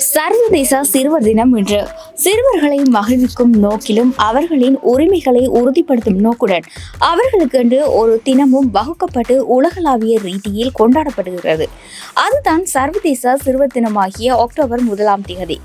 சர்வதேச சிறுவர் தினம் இன்று. சிறுவர்களை மகிழ்விக்கும் நோக்கிலும் அவர்களின் உரிமைகளை உறுதிப்படுத்தும் நோக்குடன் அவர்களுக்கென்று ஒரு தினமும் வகுக்கப்பட்டு உலகளாவிய ரீதியில் கொண்டாடப்படுகிறது. அதுதான் சர்வதேச சிறுவர் தினமாகிய அக்டோபர் முதலாம் தேதி.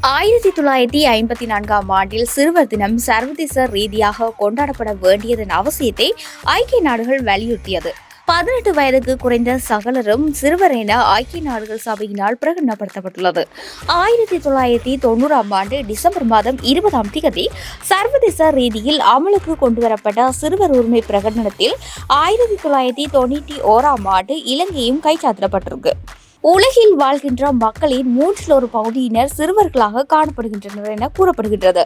ஆயிரத்தி தொள்ளாயிரத்தி ஐம்பத்தி நான்காம் ஆண்டில் சிறுவர் தினம் சர்வதேச ரீதியாக கொண்டாடப்பட வேண்டியதன் அவசியத்தை ஐக்கிய நாடுகள் வலியுறுத்தியது. பதினெட்டு வயதுக்கு குறைந்த சகலரும் சிறுவர் என ஐக்கிய நாடுகள் சபையினால் பிரகடனப்படுத்தப்பட்டுள்ளது. ஆயிரத்தி தொள்ளாயிரத்தி தொண்ணூறாம் ஆண்டு டிசம்பர் மாதம் இருபதாம் தேதி சர்வதேச ரீதியில் அமலுக்கு கொண்டுவரப்பட்ட சிறுவர் உரிமை பிரகடனத்தில் ஆயிரத்தி தொள்ளாயிரத்தி தொண்ணூற்றி ஓராம் ஆண்டு இலங்கையும் கைச்சாத்திடப்பட்டிருக்கு. உலகில் வாழ்கின்ற மக்களின் மூன்றில் ஒரு பகுதியினர் சிறுவர்களாக காணப்படுகின்றனர் என கூறப்படுகின்றது.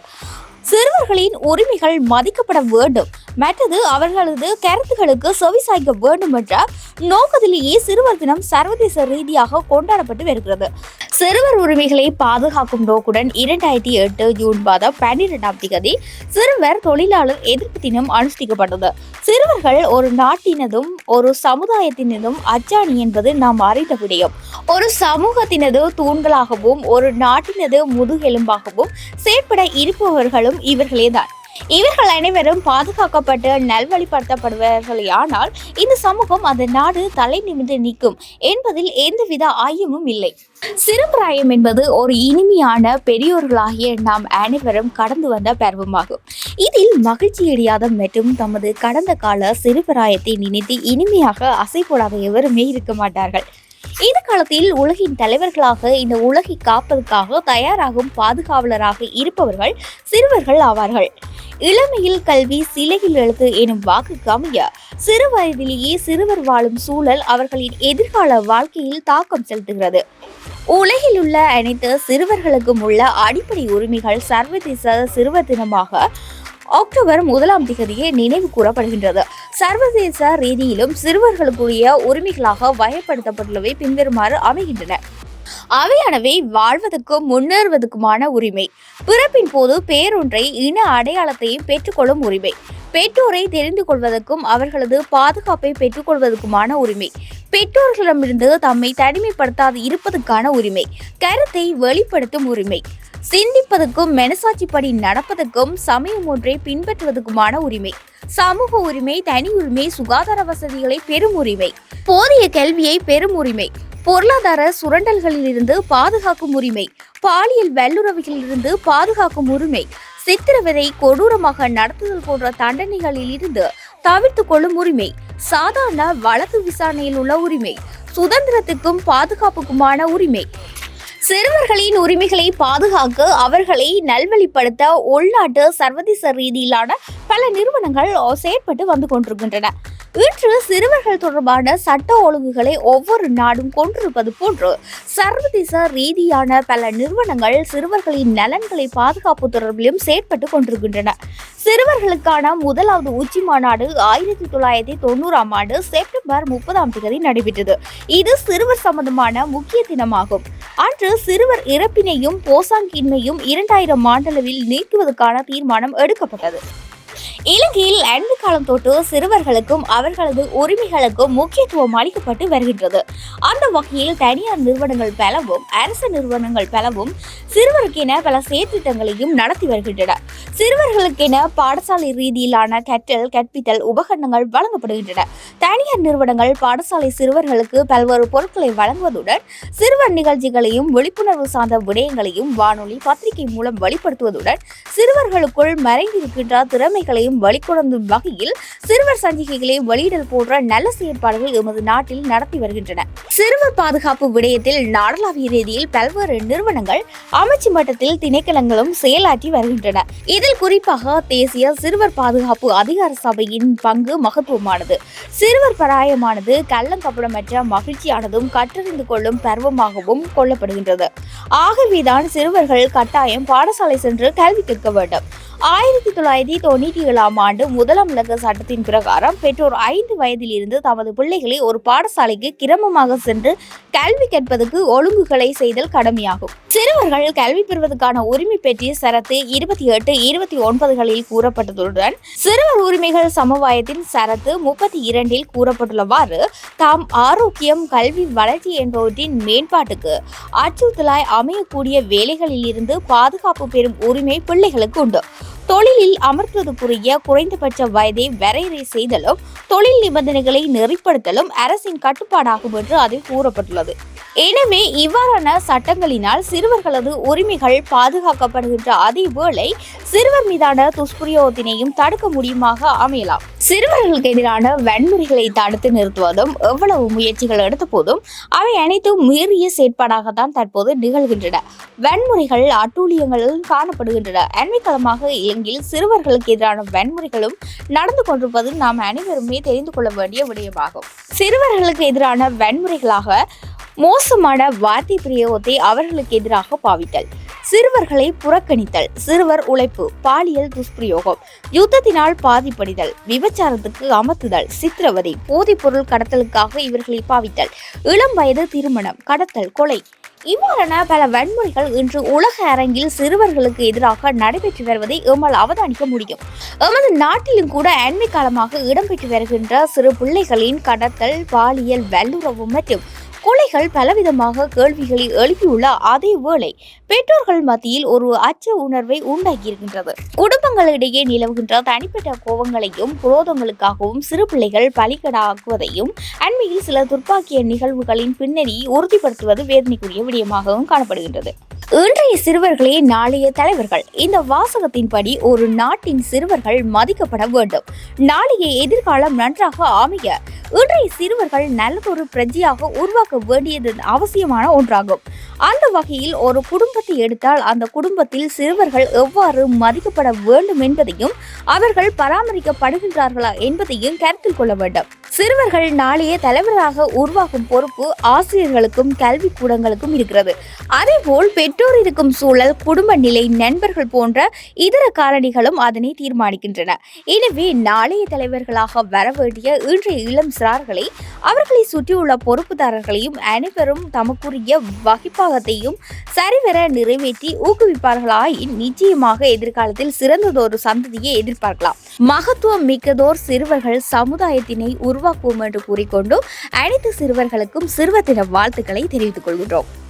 சிறுவர்களின் உரிமைகள் மதிக்கப்பட வேண்டும். மற்றது அவர்களது கருத்துக்களுக்கு செவிசாய்க்க வேண்டும் என்ற நோக்கத்திலேயே சிறுவர் தினம் சர்வதேச ரீதியாக கொண்டாடப்பட்டு வருகிறது. சிறுவர் உரிமைகளை பாதுகாக்கும் நோக்குடன் இரண்டாயிரத்தி எட்டு ஜூன் மாதம் பன்னிரெண்டாம் தேதி சிறுவர் தொழிலாளர் எதிர்ப்பு தினம் அனுஷ்டிக்கப்பட்டது. சிறுவர்கள் ஒரு நாட்டினதும் ஒரு சமுதாயத்தினதும் அச்சாணி என்பது நாம் அறிந்த விடயம். ஒரு சமூகத்தினது தூண்களாகவும் ஒரு நாட்டினது முதுகெலும்பாகவும் செயற்பட இருப்பவர்களும் இவர்களேதான். இவர்கள் அனைவரும் பாதுகாக்கப்பட்டு நல்வழிப்படுத்தப்படுவார்களேயானால் இந்த சமூகம் அந்த நாடு தலை நிமிந்து நிற்கும் என்பதில் எந்தவித ஐயமும் இல்லை. சிறுபிராயம் என்பது ஒரு இனிமையான பெரியோர்களாகிய நாம் அனைவரும் கடந்து வந்த பருவமாகும். இதில் மகிழ்ச்சியடையாத மற்றும் தமது கடந்த கால சிறுபிராயத்தை நினைத்து இனிமையாக அசைப்போடாத எவருமே இருக்க மாட்டார்கள். எதிர்காலத்தில் காலத்தில் உலகின் தலைவர்களாக இந்த உலகை காப்பதற்காக தயாராகும் பாதுகாவலராக இருப்பவர்கள் சிறுவர்கள் ஆவார்கள். இளமையில் கல்வி சிலையில் எழுத்து எனும் வாக்குக்கு அமைய சிறு வயதிலேயே சிறுவர் வாழும் சூழல் அவர்களின் எதிர்கால வாழ்க்கையில் தாக்கம் செலுத்துகிறது. உலகில் உள்ள அனைத்து சிறுவர்களுக்கும் உள்ள அடிப்படை உரிமைகள் சர்வதேச சிறுவர் தினமாக அக்டோபர் முதலாம் தேதியே நினைவு கூறப்படுகின்றது. சர்வதேச ரீதியிலும் சிறுவர்களுக்குரிய உரிமைகளாக வகைப்படுத்தப்பட்டுள்ளவை பின்வருமாறு அமைகின்றன. அவையானவை வாழ்வதற்கும் முன்னேறுவதற்குமான உரிமை. பிறப்பின் போது பேரொன்றை இன அடையாளத்தையும் பெற்றுக்கொள்ளும் உரிமை. பெற்றோரை தெரிந்து கொள்வதற்கும் அவர்களது பாதுகாப்பை பெற்றுக்கொள்வதற்குமான உரிமை. பெற்றோர்களிடமிருந்து தம்மை தனிமைப்படுத்தாது இருப்பதற்கான உரிமை. கருத்தை வெளிப்படுத்தும் உரிமை. சிந்திப்பதற்கும் மனசாட்சிப்படி நடப்பதற்கும் சமயம் ஒன்றை பின்பற்றுவதற்குமான உரிமை. சமூக உரிமை தனி உரிமை சுகாதார வசதிகளை பெரும் உரிமை. போதிய கல்வியை பெரும் உரிமை. பொருளாதார சுரண்டல்களிலிருந்து பாதுகாக்கும் உரிமை. பாலியல் வல்லுறவுகளிலிருந்து பாதுகாக்கும் உரிமை. சித்திரவதை கொடூரமாக நடத்துதல் போன்ற தண்டனைகளில் இருந்து தவிர்த்து கொள்ளும் உரிமை. சாதாரண வழக்கு விசாரணையில் உள்ள உரிமை. சுதந்திரத்துக்கும் பாதுகாப்புக்குமான உரிமை. சிறுவர்களின் உரிமைகளை பாதுகாக்க அவர்களை நல்வழிப்படுத்த உள்நாட்டு சர்வதேச ரீதியிலான பல நிறுவனங்கள் செயற்பட்டு வந்து கொண்டிருக்கின்றன. இன்று சிறுவர்கள் தொடர்பான சட்ட ஒழுங்குகளை ஒவ்வொரு நாடும் கொண்டிருப்பது போன்று சர்வதேச ரீதியான பல நிறுவனங்கள் சிறுவர்களின் நலன்களை பாதுகாப்பு தொடர்பிலும் செயற்பட்டு கொண்டிருக்கின்றன. சிறுவர்களுக்கான முதலாவது உச்சி மாநாடு ஆயிரத்தி தொள்ளாயிரத்தி தொண்ணூறாம் ஆண்டு செப்டம்பர் முப்பதாம் தேதி நடைபெற்றது. இது சிறுவர் சம்பந்தமான முக்கிய தினமாகும். அன்று சிறுவர் இறப்பினையும் போசாங்கின்மையும் இரண்டாயிரம் ஆண்டளவில் நீக்குவதற்கான தீர்மானம் எடுக்கப்பட்டது. இலங்கையில் அன்பு காலம் தொட்டு சிறுவர்களுக்கும் அவர்களது உரிமைகளுக்கும் முக்கியத்துவம் அளிக்கப்பட்டு வருகின்றது. அந்த வகையில் தனியார் நிறுவனங்கள் பலவும் அரசு நிறுவனங்கள் பலவும் சிறுவருக்கென பல செயற்திட்டங்களையும் நடத்தி வருகின்றன. சிறுவர்களுக்கென பாடசாலை ரீதியிலான கற்றல் கற்பித்தல் உபகரணங்கள் வழங்கப்படுகின்றன. தனியார் நிறுவனங்கள் பாடசாலை சிறுவர்களுக்கு பல்வேறு பொருட்களை வழங்குவதுடன் சிறுவர் நிகழ்ச்சிகளையும் விழிப்புணர்வு சார்ந்த விடயங்களையும் வானொலி பத்திரிகை மூலம் வெளிப்படுத்துவதுடன் சிறுவர்களுக்குள் மறைந்திருக்கின்ற திறமைகளையும் வெளிக்கொணர்ந்தும் வகையில் சிறுவர் சஞ்சிகைகளை வெளியிடல் போன்ற நல்ல செயற்பாடுகள் எமது நாட்டில் நடத்தி வருகின்றன. சிறுவர் பாதுகாப்பு விடயத்தில் நாடளாவிய ரீதியில் பல்வேறு நிறுவனங்கள் அமைச்சு மட்டத்தில் திணைக்களங்களும் செயலாற்றி வருகின்றன. இதில் குறிப்பாக தேசிய சிறுவர் பாதுகாப்பு அதிகார சபையின் பங்கு மகத்துவமானது. சிறுவர் பராயமானது கள்ளங்கப்படமற்ற மகிழ்ச்சியானதும் கற்றறிந்து கொள்ளும் பருவமாகவும் கொள்ளப்படுகின்றது. ஆகவேதான் சிறுவர்கள் கட்டாயம் பாடசாலை சென்று கல்வி கற்க வேண்டும். ஆயிரத்தி தொள்ளாயிரத்தி தொண்ணூற்றி ஏழாம் ஆண்டு முதலாம் இலக்க சட்டத்தின் பிரகாரம் பெற்றோர் ஐந்து வயதில் இருந்து தமது பிள்ளைகளை ஒரு பாடசாலைக்கு கிரமமாக சென்று கல்வி கற்பதற்கு ஒழுங்குகளை செய்தல் கடமையாகும். சிறுவர்கள் கல்வி பெறுவதற்கான உரிமை பற்றிய சரத்து இருபத்தி எட்டு இருபத்தி ஒன்பதுகளில் கூறப்பட்டதுடன் சிறுவர் உரிமைகள் சமுதாயத்தின் சரத்து முப்பத்தி இரண்டில் கூறப்பட்டுள்ளவாறு தாம் ஆரோக்கியம் கல்வி வளர்ச்சி என்பவற்றின் மேம்பாட்டுக்கு அச்சுறுத்தலாய் அமையக்கூடிய வேலைகளில் இருந்து பாதுகாப்பு பெறும் உரிமை பிள்ளைகளுக்கு உண்டு. தொழிலில் அமர்த்துவதற்குரிய குறைந்தபட்ச வயதை வரையறை செய்தலும் தொழில் நிபந்தனைகளை நெறிப்படுத்தலும் அரசின் கட்டுப்பாடாகும் என்று அதில் கூறப்பட்டுள்ளது. எனவே இவ்வாறான சட்டங்களினால் சிறுவர்களது உரிமைகள் பாதுகாக்கப்படுகின்ற அதேவேளை சிறுவர் மீதான துஷ்பிரயோகத்தினையும் தடுக்க முடியுமாக அமையலாம். சிறுவர்களுக்கு எதிரான வன்முறைகளை தடுத்து நிறுத்துவதும் எவ்வளவு முயற்சிகள் எடுத்த போதும் அவை அனைத்தும் மீறிய செயற்பாடாகத்தான் தற்போது நிகழ்கின்றன. வன்முறைகள் அட்டூழியங்களும் காணப்படுகின்றன. அண்மைக்காலமாக இலங்கையில் சிறுவர்களுக்கு எதிரான வன்முறைகளும் நடந்து கொண்டிருப்பது நாம் அனைவருமே தெரிந்து கொள்ள வேண்டிய விடயமாகும். சிறுவர்களுக்கு எதிரான வன்முறைகளாக மோசமான வார்த்தை பிரயோகத்தை அவர்களுக்கு எதிராக பாவித்தல். சிறுவர்களை புறக்கணித்தல் சிறுவர் உழைப்பு பாலியல் துஷ்பிரயோகம் யுத்தத்தினால் பாதிப்படைதல் விபச்சாரத்துக்கு அமர்த்துதல் சித்திரவதை போதைப் பொருள் கடத்தலுக்காக இவர்களை பாவித்தல் இளம் வயது திருமணம் கடத்தல் கொலை இவ்வாறான பல வன்முறைகள் இன்று உலக அரங்கில் சிறுவர்களுக்கு எதிராக நடைபெற்று வருவதை எம்மால் அவதானிக்க முடியும். எமது நாட்டிலும் கூட அண்மை காலமாக இடம்பெற்று வருகின்ற சிறு பிள்ளைகளின் கடத்தல் பாலியல் வல்லுறவு மற்றும் கொலைகள் பலவிதமாக கேள்விகளை எழுப்பியுள்ள அதே வேளை பெற்றோர்கள் மத்தியில் ஒரு அச்ச உணர்வை உண்டாக்கியிருக்கின்றது. குடும்பங்களிடையே நிலவுகின்ற தனிப்பட்ட கோபங்களையும் குரோதங்களுக்காகவும் சிறு பிள்ளைகள் பலிகடாக்குவதையும் அண்மையில் சில துர்ப்பாக்கிய நிகழ்வுகளின் பின்னணி உறுதிப்படுத்துவது வேதனைக்குரிய விடயமாகவும் காணப்படுகின்றது. இன்றைய சிறுவர்களே நாளைய தலைவர்கள். இந்த வாசகத்தின்படி ஒரு நாட்டின் சிறுவர்கள் மதிக்கப்பட வேண்டும். நாளைய எதிர்காலம் நன்றாக அமைய. இன்றைய சிறுவர்கள் நல்லதொரு பிரஜையாக உருவாக்க வேண்டியது அவசியமான ஒன்றாகும். அந்த வகையில் ஒரு குடும்பத்தை எடுத்தால் அந்த குடும்பத்தில் சிறுவர்கள் எவ்வாறு மதிக்கப்பட வேண்டும் என்பதையும் அவர்கள் பராமரிக்கப்படுகின்றார்களா என்பதையும் கருத்தில் கொள்ள வேண்டும். சிறுவர்கள் நாளைய தலைவராக உருவாகும் பொறுப்பு ஆசிரியர்களுக்கும் கல்வி கூடங்களுக்கும் இருக்கிறது. அதேபோல் பெற்றோர் இருக்கும் சூழல் குடும்ப நிலை நண்பர்கள் போன்ற இதர காரணிகளும் அதனை தீர்மானிக்கின்றன. எனவே நாளைய தலைவர்களாக வரவேண்டிய இன்றைய இளம் சிறார்களை அவர்களை சுற்றியுள்ள பொறுப்புதாரர்களையும் அனைவரும் தமக்குரிய வகிப்பாகத்தையும் சரிவர நிறைவேற்றி ஊக்குவிப்பார்களாயின் நிச்சயமாக எதிர்காலத்தில் சிறந்ததொரு சந்ததியை எதிர்பார்க்கலாம். மகத்துவம் மிக்கதோர் சிறுவர்கள் சமுதாயத்தினை உருவாக்குவோம் என்று கூறிக்கொண்டு அனைத்து சிறுவர்களுக்கும் சிறுவத்தின வாழ்த்துக்களை தெரிவித்துக் கொள்கின்றோம்.